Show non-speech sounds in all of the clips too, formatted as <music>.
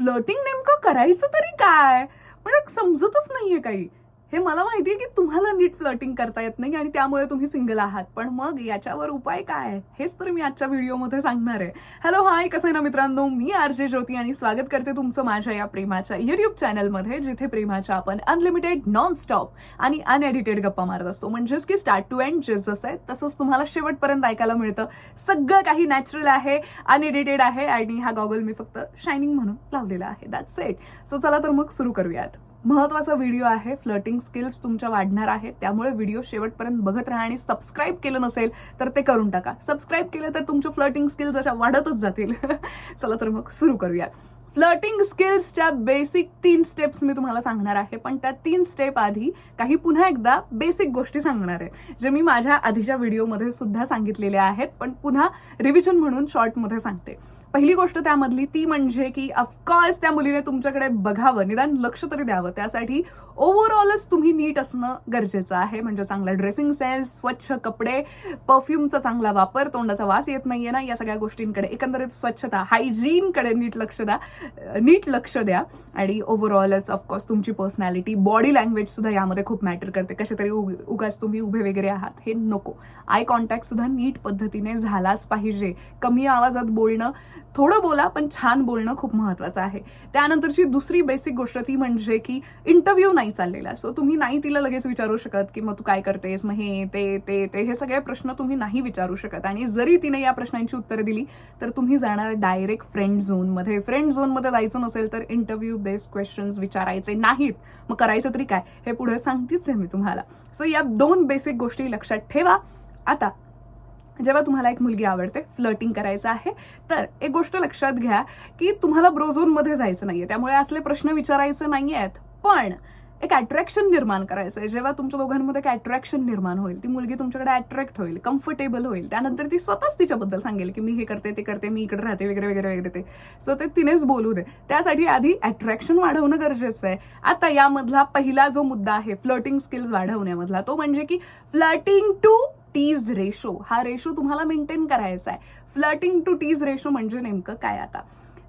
Flirting नेमकं करायचं तरी काय? मला समजतच नाहीये काही. हे मला माहितीये की तुम्हाला नीट फ्लर्टिंग करता येत नाही आणि त्यामुळे तुम्ही सिंगल आहात. पण मग याच्यावर उपाय काय? आहे? हेच तर मी आजच्या व्हिडिओमध्ये सांगणार आहे. हॅलो हाय कसं आहे ना मित्रांनो? मी आर जे ज्योती आणि स्वागत करते तुमचं माझ्या या प्रेमाच्या युट्यूब चॅनलमध्ये जिथे प्रेमाच्या आपण अनलिमिटेड नॉन स्टॉप आणि अनएडिटेड गप्पा मारत असतो. म्हणजेच की स्टार्ट टू एंड जे जसं आहे तसंच तुम्हाला शेवटपर्यंत ऐकायला मिळतं. सगळं काही नॅचरल आहे अनएडिटेड आहे आणि हा गॉगल मी फक्त शायनिंग म्हणून लावलेला आहे. दॅट्स इट सो चला तर मग सुरू करूयात. महत्त्वाचा व्हिडिओ आहे. फ्लटिंग स्किल्स तुमच्या वाढणार आहेत. त्यामुळे व्हिडिओ शेवटपर्यंत बघत राहा आणि सबस्क्राईब केलं नसेल तर ते करून टाका. सबस्क्राईब केलं तर तुमच्या फ्लटिंग स्किल्स अशा वाढतच जातील. <laughs> चला तर मग सुरू करूया. फ्लटिंग स्किल्सच्या बेसिक तीन स्टेप्स मी तुम्हाला सांगणार आहे. पण त्या तीन स्टेप आधी काही पुन्हा एकदा बेसिक गोष्टी सांगणार आहे. जे मी माझ्या आधीच्या व्हिडिओमध्ये सुद्धा सांगितलेल्या आहेत. पण पुन्हा रिव्हिजन म्हणून शॉर्टमध्ये सांगते. पहिली गोष्ट त्यामधली ती म्हणजे की ऑफकोर्स त्या मुलीने तुमच्याकडे बघावं. निदान लक्ष तरी द्यावं. त्यासाठी ओव्हरऑलच तुम्ही नीट असणं गरजेचं आहे. म्हणजे चांगला ड्रेसिंग सेन्स स्वच्छ कपडे परफ्यूमचा चांगला वापर तोंडाचा वास येत नाहीये ना? या सगळ्या गोष्टींकडे एकंदरीत स्वच्छता हायजीनकडे नीट लक्ष द्या. नीट लक्ष द्या. आणि ओव्हरऑलच ऑफकोर्स तुमची पर्सनॅलिटी बॉडी लँग्वेजसुद्धा यामध्ये खूप मॅटर करते. कशा तरी उग- उगाच तुम्ही उभे वगैरे आहात हे नको. आय कॉन्टॅक्टसुद्धा नीट पद्धतीने झालाच पाहिजे. कमी आवाजात बोलणं थोडं बोला पण छान बोलणं खूप महत्त्वाचं आहे. त्यानंतरची दुसरी बेसिक गोष्ट ती म्हणजे की इंटरव्ह्यू नाही. चाललेला. सो तुम्ही नाही तिला लगेच विचारू शकत की मग तू काय करतेस? मग हे ते ते ते हे सगळे प्रश्न तुम्ही नाही विचारू शकत. आणि जरी तिने या प्रश्नांची उत्तरं दिली तर तुम्ही जाणार डायरेक्ट फ्रेंड झोनमध्ये फ्रेंड झोनमध्ये जायचं नसेल तर इंटरव्ह्यू बेस्ड क्वेश्चन्स विचारायचे नाहीत. मग करायचं तरी काय? हे पुढे सांगतेच आहे मी तुम्हाला. सो या दोन बेसिक गोष्टी लक्षात ठेवा. आता जेव्हा तुम्हाला एक मुलगी आवडते फ्लर्टिंग करायचं आहे तर एक गोष्ट लक्षात घ्या की तुम्हाला ब्रोझोनमध्ये जायचं नाहीये. त्यामुळे असले प्रश्न विचारायचे नाही आहेत पण एक अट्रॅक्शन निर्माण करायचं आहे जेव्हा तुमच्या दोघांमध्ये एक अट्रॅक्शन निर्माण होईल ती मुलगी तुमच्याकडे अट्रॅक्ट होईल कम्फर्टेबल होईल. त्यानंतर ती स्वतःच तिच्याबद्दल सांगेल की मी हे करते ते करते मी इकडे राहते वगैरे वगैरे वगैरे ते. सो ते तिनेच बोलू दे. त्यासाठी आधी अट्रॅक्शन वाढवणं गरजेचं आहे. आता यामधला पहिला जो मुद्दा आहे फ्लटिंग स्किल्स वाढवण्यामधला तो म्हणजे की फ्लर्टिंग टू टीज रेशो हा रेशो तुम्हाला मेंटेन करायचा आहे. फ्लर्टिंग टू टीज रेशो म्हणजे नेमकं काय आता?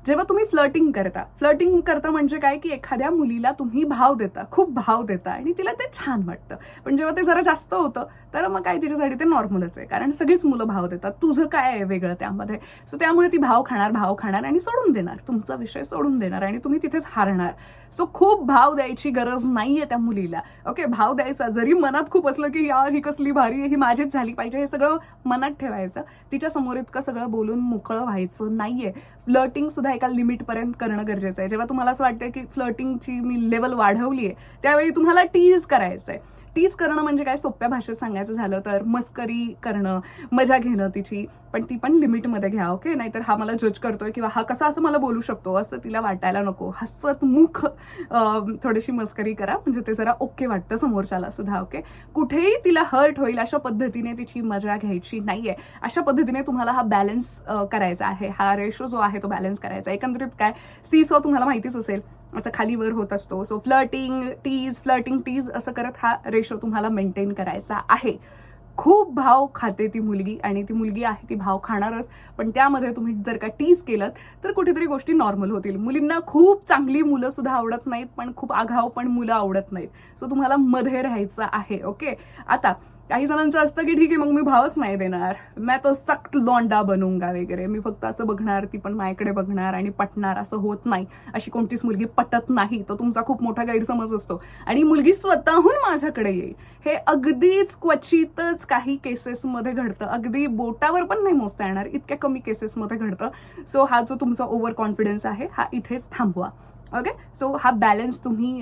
जेव्हा तुम्ही फ्लर्टिंग करता. फ्लर्टिंग करता म्हणजे काय? की एखाद्या मुलीला तुम्ही भाव देता खूप भाव देता आणि तिला ते छान वाटतं. पण जेव्हा ते जरा जास्त होतं तर मग काय तिच्यासाठी ते नॉर्मलच आहे. कारण सगळीच मुलं भाव देतात. तुझं काय आहे वेगळं त्यामध्ये? सो त्यामुळे ती भाव खाणार भाव खाणार आणि सोडून देणार. तुमचा विषय सोडून देणार आणि तुम्ही तिथेच हारणार. सो खूप भाव द्यायची गरज नाहीये त्या मुलीला. ओके भाव द्यायचा. जरी मनात खूप असलं की यार ही कसली भारी आहे ही माझीच झाली पाहिजे. हे सगळं मनात ठेवायचं. तिच्यासमोर इतकं सगळं बोलून मोकळं व्हायचं नाहीये. फ्लर्टिंग सुद्धा एका लिमिटपर्यंत करणं गरजेचं आहे. जेव्हा तुम्हाला असं वाटतं की फ्लर्टिंगची मी लेवल वाढवली आहे त्यावेळी तुम्हाला टीज करायचं आहे टीज करणं म्हणजे काय? सोप्या भाषेत सांगायचं झालं तर मस्करी करणं मजा घेणं तिची. पण ती पण लिमिटमध्ये घ्या ओके नाहीतर हा मला जज करतोय किंवा हा कसा असं मला बोलू शकतो असं तिला वाटायला नको. हसत मुख थोडीशी मस्करी करा. म्हणजे ते जरा ओके वाटतं समोरच्याला सुद्धा ओके कुठेही तिला हर्ट होईल अशा पद्धतीने तिची मजा घ्यायची नाहीये. अशा पद्धतीने तुम्हाला हा बॅलन्स करायचा आहे. हा रेशो जो आहे तो बॅलन्स करायचा आहे. एकंदरीत काय? सी सो तुम्हाला माहितीच असेल. असं खाली वर होत असतो. So flirting tease flirting tease असं करत हा रेशो तुम्हाला मेंटेन करायचा आहे. खूप भाव खाते ती मुलगी आणि ती मुलगी आहे ती भाव खाणारच. पण त्यामध्ये तुम्ही जर का टीज केलं तर कुठेतरी गोष्टी नॉर्मल होतील. मुलींना खूप चांगली मुलं सुद्धा आवडत नाहीत पण खूप आघाव पण मुलं आवडत नाहीत. सो तुम्हाला मध्ये राहायचं आहे ओके आता काही जणांचं असतं की ठीक आहे मग मी भावच नाही देणार. मॅ तो सक्त लोंडा बनूंगा वगैरे. मी फक्त असं बघणार ती पण माझ्याकडे बघणार आणि पटणार असं होत नाही. अशी कोणतीच मुलगी पटत नाही. तो तुमचा खूप मोठा गैरसमज असतो. आणि मुलगी स्वतःहून माझ्याकडे येईल. हे अगदीच क्वचितच काही केसेसमध्ये घडतं. अगदी बोटावर पण नाही मोजता येणार. इतक्या कमी केसेसमध्ये घडतं. सो हा जो तुमचा ओव्हर कॉन्फिडन्स आहे हा इथेच थांबवा. ओके सो हा बॅलन्स तुम्ही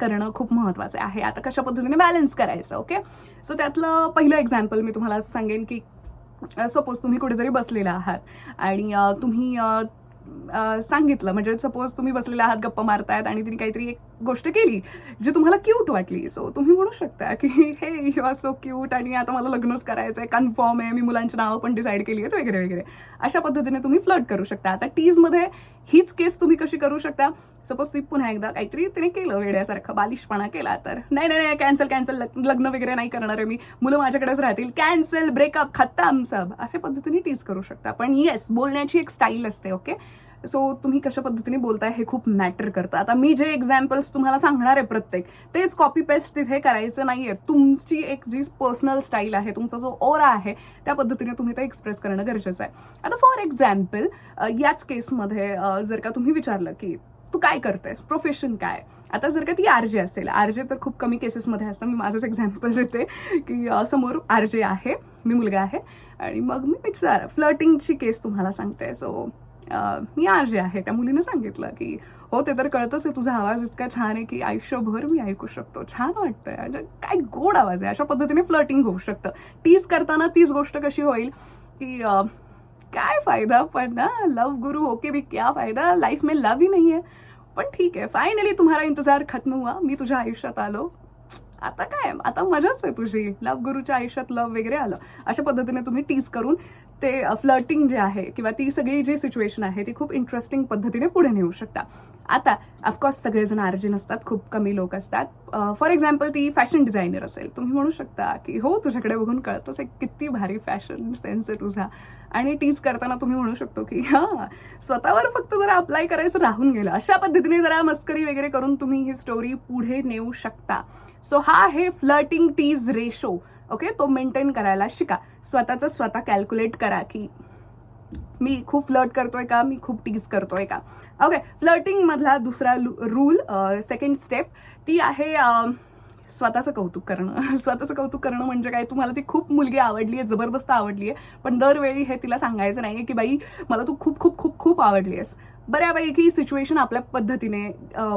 करणं खूप महत्त्वाचं आहे. आता कशा पद्धतीने बॅलन्स करायचं ओके सो त्यातलं पहिलं एक्झाम्पल मी तुम्हाला असं सांगेन की सपोज तुम्ही कुठेतरी बसलेला आहात आणि तुम्ही सांगितलं म्हणजे सपोज तुम्ही बसलेले आहात गप्पा मारतायत आणि तिने काहीतरी एक गोष्ट केली जी तुम्हाला क्यूट वाटली. सो तुम्ही म्हणू शकता की हे यू आर सो क्यूट आणि आता मला लग्नच करायचं आहे कन्फर्म आहे मी मुलांची नावं पण डिसाईड केली आहेत वगैरे वगैरे. अशा पद्धतीने तुम्ही फ्लड करू शकता. आता टीजमध्ये हीच केस तुम्ही कशी करू शकता? सपोज ती पुन्हा एकदा काहीतरी तिने केलं वेड्यासारखं बालिशपणा केला तर नाही नाही नाही कॅन्सल कॅन्सल लग्न वगैरे नाही करणार आहे मी. मुलं माझ्याकडेच राहतील. कॅन्सल ब्रेकअप खत्ता सब. अशा पद्धतीने टीज करू शकता. पण येस बोलण्याची एक स्टाईल असते ओके सो तुम्ही कशा पद्धतीने बोलताय हे खूप मॅटर करतं. आता मी जे एक्झाम्पल्स तुम्हाला सांगणार आहे प्रत्येक तेच कॉपी पेस्ट तिथे करायचं नाही आहे तुमची एक जी पर्सनल स्टाईल आहे तुमचा जो ओरा आहे त्या पद्धतीने तुम्ही ते एक्सप्रेस करणं गरजेचं आहे. आता फॉर एक्झाम्पल याच केसमध्ये जर का तुम्ही विचारलं की तू काय करतेस? प्रोफेशन काय? आता जर का ती आरजे असेल आरजे तर खूप कमी केसेसमध्ये असतं. मी माझंच एक्झाम्पल देते की समोर समोर आरजे आहे मी मुलगा आहे. आणि मग मी विचार फ्लटिंगची केस तुम्हाला सांगते. सो मी आरजे आहे त्या मुलीनं सांगितलं की हो ते तर कळतच आहे तुझा आवाज इतका छान आहे की आयुष्यभर मी ऐकू शकतो. छान वाटतंय म्हणजे काय गोड आवाज आहे अशा पद्धतीने फ्लटिंग होऊ शकतं. टीज करताना तीच गोष्ट कशी होईल की काय फायदा पण ना लव गुरु ओके भी क्या फायदा लाईफ में लव ही नाही आहे पण ठीक आहे फायनली तुम्हाला इंतजार खत्म हुआ मी तुझ्या आयुष्यात आलो. आता काय आता मजाच आहे तुझी. लव गुरुच्या आयुष्यात लव वगैरे आलं. अशा पद्धतीने तुम्ही टीज करून ते फ्लर्टिंग जे आहे किंवा ती सगळी जी सिच्युएशन आहे ती खूप इंटरेस्टिंग पद्धतीने पुढे नेऊ शकता. आता ऑफकोर्स सगळेजण आर्जिन असतात खूप कमी लोक असतात. फॉर एक्झाम्पल ती फॅशन डिझायनर असेल. तुम्ही म्हणू शकता की हो तुझ्याकडे बघून कळतंच एक किती भारी फॅशन सेन्स आहे तुझा. आणि टीज करताना तुम्ही म्हणू शकतो की हां स्वतःवर फक्त जरा अप्लाय करायचं राहून गेलं. अशा पद्धतीने जरा मस्करी वगैरे करून तुम्ही ही स्टोरी पुढे नेऊ शकता. सो हा आहे फ्लर्टिंग टीज रेशो ओके? तो मेंटेन करायला शिका. स्वतःचं स्वतः कॅल्क्युलेट करा की मी खूप फ्लर्ट करतोय का? मी खूप टीज करतोय का? ओके फ्लर्टिंगमधला दुसरा रूल सेकंड स्टेप ती आहे स्वतःचं कौतुक करणं. <laughs> स्वतःचं कौतुक करणं म्हणजे काय? तुम्हाला ती खूप मुलगी आवडली आहे जबरदस्त आवडली आहे पण दरवेळी हे तिला सांगायचं नाही आहे की बाई मला तू खूप खूप खूप खूप आवडली आहेस. बऱ्यापैकी सिच्युएशन आपल्या पद्धतीने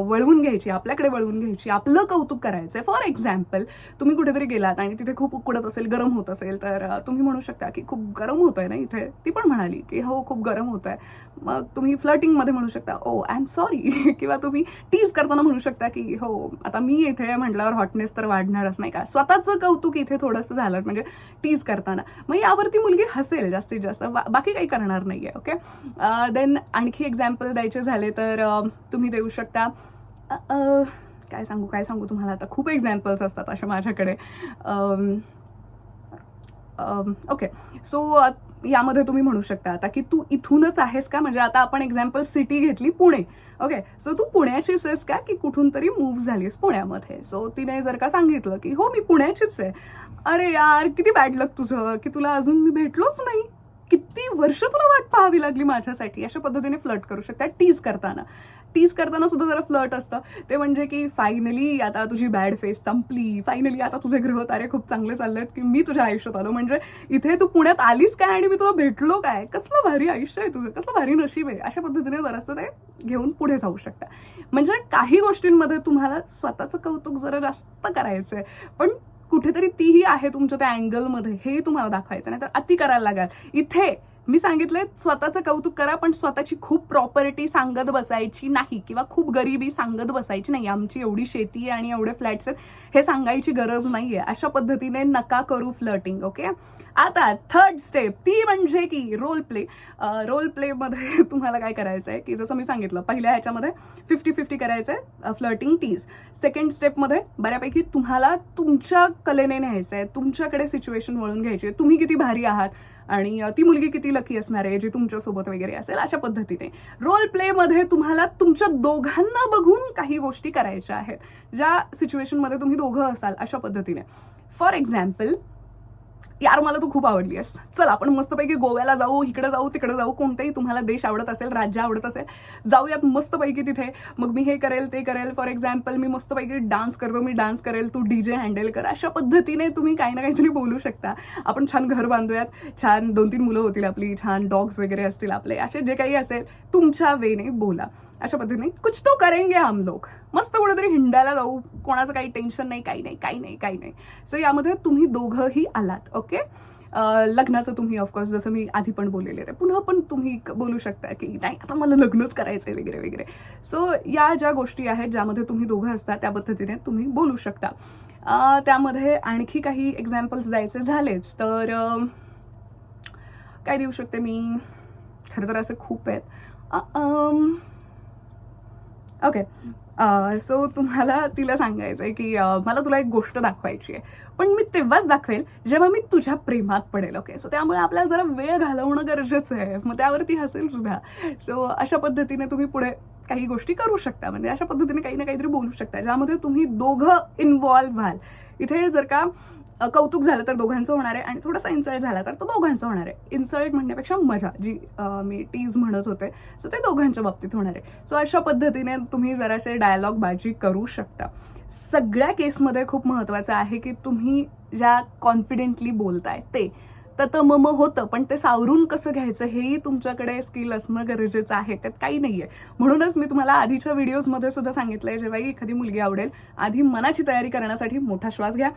वळवून घ्यायची आपल्याकडे वळवून घ्यायची आपलं कौतुक करायचं फॉर एक्झाम्पल तुम्ही कुठेतरी गेलात आणि तिथे खूप उकडत असेल गरम होत असेल तर तुम्ही म्हणू शकता की खूप गरम होत आहे ना इथे. ती पण म्हणाली की हो खूप गरम होत आहे मग तुम्ही फ्लटिंगमध्ये म्हणू शकता ओ आय एम सॉरी किंवा तुम्ही टीज करताना म्हणू शकता की हो आता मी इथे म्हटल्यावर हॉटनेस तर वाढणारच नाही का? स्वतःचं कौतुक इथे थोडंसं झालं म्हणजे टीज करताना. मग यावरती मुलगी हसेल जास्तीत जास्त बाकी काही करणार नाही आहे ओके देन आणखी एक्झाम्पल द्यायचे झाले तर तुम्ही देऊ शकता. काय सांगू काय सांगू तुम्हाला आता? खूप एक्झाम्पल्स असतात अशा माझ्याकडे. ओके सो यामध्ये तुम्ही म्हणू शकता आता की तू इथूनच आहेस का? म्हणजे आता आपण एक्झाम्पल सिटी घेतली पुणे. ओके सो तू पुण्याचीच आहेस का? की कुठून तरी मूव्ह झालीस पुण्यामध्ये? सो तिने जर का सांगितलं की हो मी पुण्याचीच आहे. अरे यार किती बॅड लक तुझं की तुला अजून मी भेटलोच नाही. किती वर्ष तुला वाट पाहावी लागली माझ्यासाठी. अशा पद्धतीने फ्लट करू शकता. टीज करताना. टीज करताना सुद्धा जरा फ्लट असतं. ते म्हणजे की फायनली आता तुझी बॅड फेस संपली. फायनली आता तुझे ग्रह तारे खूप चांगले चाललेत की मी तुझ्या आयुष्यात आलो. म्हणजे इथे तू पुण्यात आलीस काय आणि मी तुला भेटलो काय? कसलं भारी आयुष्य आहे तुझं? कसलं भारी नशीब आहे? अशा पद्धतीने जरासं ते घेऊन पुढे जाऊ शकता. म्हणजे काही गोष्टींमध्ये तुम्हाला स्वतःचं कौतुक जरा जास्त करायचं आहे पण कुठेतरी तीही आहे तुमच्या त्या अँगलमध्ये हे तुम्हाला दाखवायचं नाही तर अति करायला लागाल. इथे मी सांगितलंय स्वतःचं कौतुक करा पण स्वतःची खूप प्रॉपर्टी सांगत बसायची नाही किंवा खूप गरिबी सांगत बसायची नाही. आमची एवढी शेती आहे आणि एवढे फ्लॅट्स आहेत हे सांगायची गरज नाही आहे अशा पद्धतीने नका करू फ्लटिंग ओके आता थर्ड स्टेप ती म्हणजे की रोल प्ले रोल प्लेमध्ये तुम्हाला काय करायचं आहे की जसं मी सांगितलं पहिल्या ह्याच्यामध्ये फिफ्टी फिफ्टी करायचं आहे फ्लर्टिंग टीज सेकंड स्टेपमध्ये बऱ्यापैकी तुम्हाला तुमच्या कलेने न्यायचं आहे तुमच्याकडे सिच्युएशन वळून घ्यायची आहे. तुम्ही किती भारी आहात आणि ती मुलगी किती लकी असणार आहे जी तुमच्यासोबत वगैरे असेल अशा पद्धतीने. रोल प्लेमध्ये तुम्हाला तुमच्या दोघांना बघून काही गोष्टी करायच्या आहेत. ज्या सिच्युएशनमध्ये तुम्ही दोघं असाल अशा पद्धतीने. फॉर एक्झाम्पल यार मला तू खूप आवडली आहेस. चल आपण मस्तपैकी गोव्याला जाऊ इकडे जाऊ तिकडे जाऊ कोणतंही तुम्हाला देश आवडत असेल राज्य आवडत असेल जाऊयात मस्तपैकी तिथे. मग मी हे करेल ते करेल. फॉर एक्झाम्पल मी मस्तपैकी डान्स करतो मी डान्स करेल तू डी जे हँडल कर. अशा पद्धतीने तुम्ही काही ना काहीतरी बोलू शकता. आपण छान घर बांधूयात छान दोन तीन मुलं होतील आपली छान डॉग्स वगैरे असतील आपले असे जे काही असेल तुमच्या वेने बोला. अशा पद्धतीने कुछ तो करेंगे हम लोग. मस्त कुठेतरी हिंडायला जाऊ. कोणाचं काही टेन्शन नाही काही नाही काही नाही काही नाही. सो यामध्ये तुम्ही दोघंही आलात ओके लग्नाचं तुम्ही ऑफकोर्स जसं मी आधी पण बोललेले आहे पुन्हा पण तुम्ही बोलू शकता की नाही आता मला लग्नच करायचं आहे वगैरे वगैरे. सो या ज्या गोष्टी आहेत ज्यामध्ये तुम्ही दोघं असता त्या पद्धतीने तुम्ही बोलू शकता. त्यामध्ये आणखी काही एक्झाम्पल्स द्यायचे झालेच. तर काय देऊ शकते मी? खरं तर असे खूप आहेत. ओके सो uh, तुम्हाला तिला सांगायचं आहे की uh, मला तुला एक गोष्ट दाखवायची आहे. पण मी तेव्हाच दाखवेल जेव्हा मी तुझ्या प्रेमात पडेल ओके सो त्यामुळे आपल्याला जरा वेळ घालवणं गरजेचं आहे. मग त्यावरती हसेल सुद्धा. सो अशा पद्धतीने तुम्ही पुढे काही गोष्टी करू शकता. म्हणजे अशा पद्धतीने काही ना काहीतरी बोलू शकता ज्यामध्ये तुम्ही दोघं इन्वॉल्व व्हाल. इथे जर का कौतुक झालं तर दोघांचं होणार आहे आणि थोडासा इन्सल्ट झाला तर तो दोघांचा होणार आहे. इन्सल्ट म्हणण्यापेक्षा मजा जी मी टीज म्हणत होते सो ते दोघांच्या बाबतीत होणार आहे. सो अशा पद्धतीने तुम्ही जरासे डायलॉग बाजी करू शकता. सगळ्या केसमध्ये खूप महत्त्वाचं आहे की तुम्ही ज्या कॉन्फिडेंटली बोलताय ते तर मम होतं पण ते सावरून कसं घ्यायचं हेही तुमच्याकडे स्किल असणं गरजेचं आहे त्यात काही नाही आहे म्हणूनच मी तुम्हाला आधीच्या व्हिडिओजमध्ये सुद्धा सांगितलं आहे जेव्हाही एखादी मुलगी आवडेल आधी मनाची तयारी करण्यासाठी मोठा श्वास घ्या.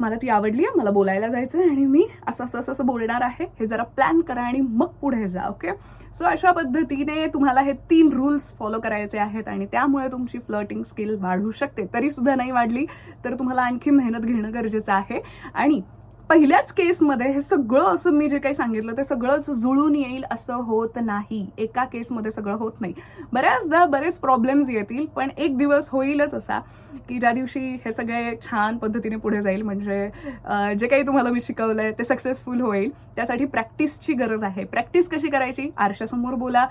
मला ती आवडली आहे मला बोलायला जायचं आहे आणि मी असं असं असं असं बोलणार आहे. हे जरा प्लॅन करा आणि मग पुढे जा ओके सो अशा पद्धतीने तुम्हाला हे तीन रूल्स फॉलो करायचे आहेत आणि त्यामुळे तुमची फ्लर्टिंग स्किल वाढू शकते. तरीसुद्धा नाही वाढली तर तुम्हाला आणखी मेहनत घेणं गरजेचं आहे. आणि पहिल्याच केसमध्ये हे सगळं असं मी जे काही सांगितलं ते सगळंच जुळून येईल असं होत नाही. एका केसमध्ये सगळं होत नाही. बऱ्याचदा बरेच प्रॉब्लेम्स येतील पण एक दिवस होईलच असा की ज्या दिवशी हे सगळे छान पद्धतीने पुढे जाईल म्हणजे जे काही तुम्हाला मी शिकवलं आहे ते सक्सेसफुल होईल. त्यासाठी प्रॅक्टिसची गरज आहे. प्रॅक्टिस कशी करायची? आरशासमोर बोला.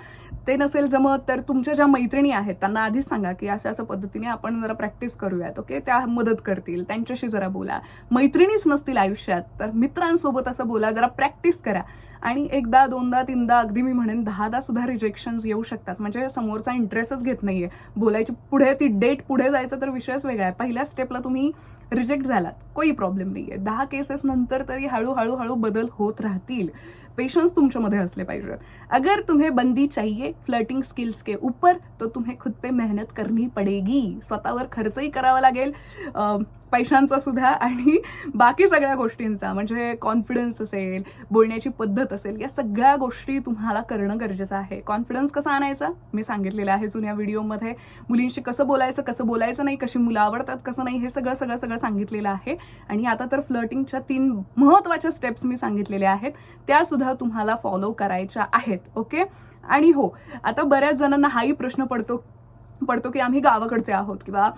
ते नसेल जमत तर तुमच्या ज्या मैत्रिणी आहेत त्यांना आधीच सांगा की असं असं पद्धतीने आपण जरा प्रॅक्टिस करूयात ओके? त्या मदत करतील. त्यांच्याशी जरा बोला. मैत्रिणीच नसतील आयुष्यात तर मित्रांसोबत असं बोला. जरा प्रॅक्टिस करा. आणि एकदा दोनदा तीनदा अगदी मी म्हणेन दहादा सुद्धा रिजेक्शन्स येऊ शकतात. म्हणजे समोरचा इंटरेस्टच घेत नाहीये. बोलायची पुढे ती डेट पुढे जायचं तर विषयच वेगळा आहे. पहिल्या स्टेपला तुम्ही रिजेक्ट झालात. कोई प्रॉब्लेम नाहीये. दहा केसेस नंतर तरी हळूहळू हळू बदल होत राहतील. पेशेंस तुमच्यामध्ये असले पाहिजे. अगर तुम्हें बंदी चाहिए फ्लर्टिंग स्किल्स के ऊपर तो तुम्हें खुद पे मेहनत करनी पडेगी. स्वतःवर खर्चही करावा लागेल पैशांचा सुद्धा आणि बाकी सगळ्या गोष्टींचा म्हणजे कॉन्फिडन्स असेल बोलण्याची पद्धत असेल या सगळ्या गोष्टी तुम्हाला करणं गरजेचं आहे. कॉन्फिडन्स कसा आणायचा? मी सांगितलेलं आहे जुन्या व्हिडिओमध्ये. मुलींशी कसं बोलायचं कसं बोलायचं नाही कशी मुलं आवडतात कसं नाही हे सगळं सगळं सगळं सांगितलेलं आहे. आणि आता तर फ्लर्टिंगच्या तीन महत्त्वाच्या स्टेप्स मी सांगितलेल्या आहेत. त्या सुद्धा तुम्हाला फॉलो करायच्या आहेत ओके आणि हो आता बऱ्याच जणांना हाही प्रश्न पडतो पडतो की आम्ही गावाकडचे आहोत किंवा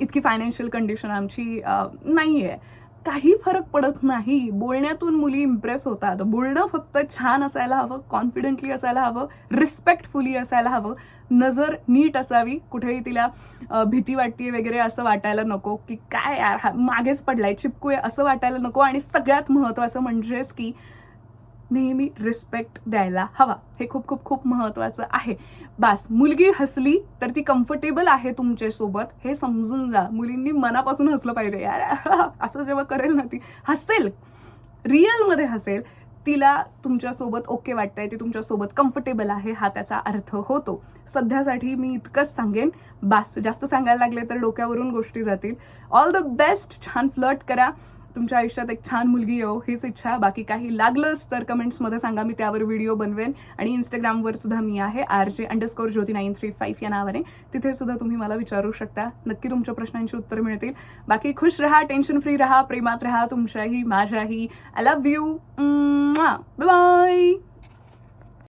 इतकी फायनान्शियल कंडिशन आमची नाही आहे काही फरक पडत नाही. बोलण्यातून मुली इम्प्रेस होतात. बोलणं फक्त छान असायला हवं कॉन्फिडेंटली असायला हवं रिस्पेक्टफुली असायला हवं. नजर नीट असावी. कुठेही तिला भीती वाटते वगैरे असं वाटायला नको की काय यार हा मागेच पडलाय चिपकूय असं वाटायला नको. आणि सगळ्यात महत्त्वाचं म्हणजेच की नेहमी रिस्पेक्ट द्यायला हवा. हे खूप खूप खूप महत्वाचं आहे. बास मुलगी हसली तर ती कम्फर्टेबल आहे तुमच्यासोबत हे समजून जा. मुलींनी मनापासून हसलं पाहिजे. यार <laughs> असं जेव्हा करेल ना ती हसेल. रिअलमध्ये हसेल. तिला तुमच्यासोबत ओके वाटतंय. ती तुमच्यासोबत कम्फर्टेबल आहे. हा त्याचा अर्थ होतो. सध्यासाठी मी इतकंच सांगेन. बास जास्त सांगायला लागले तर डोक्यावरून गोष्टी जातील. ऑल द बेस्ट छान फ्लर्ट करा. तुमच्या आयुष्यात एक छान मुलगी येऊ हीच इच्छा. बाकी काही लागलंच तर कमेंट्समध्ये सांगा मी त्यावर व्हिडिओ बनवेन. आणि इंस्टाग्रामवर सुद्धा मी आहे R J underscore Jyoti nine three five या नावाने. तिथे सुद्धा तुम्ही मला विचारू शकता. नक्की तुमच्या प्रश्नांची उत्तर मिळतील. बाकी खुश राहा टेन्शन फ्री राहा प्रेमात राहा तुमच्याही माझ्याही. I love you bye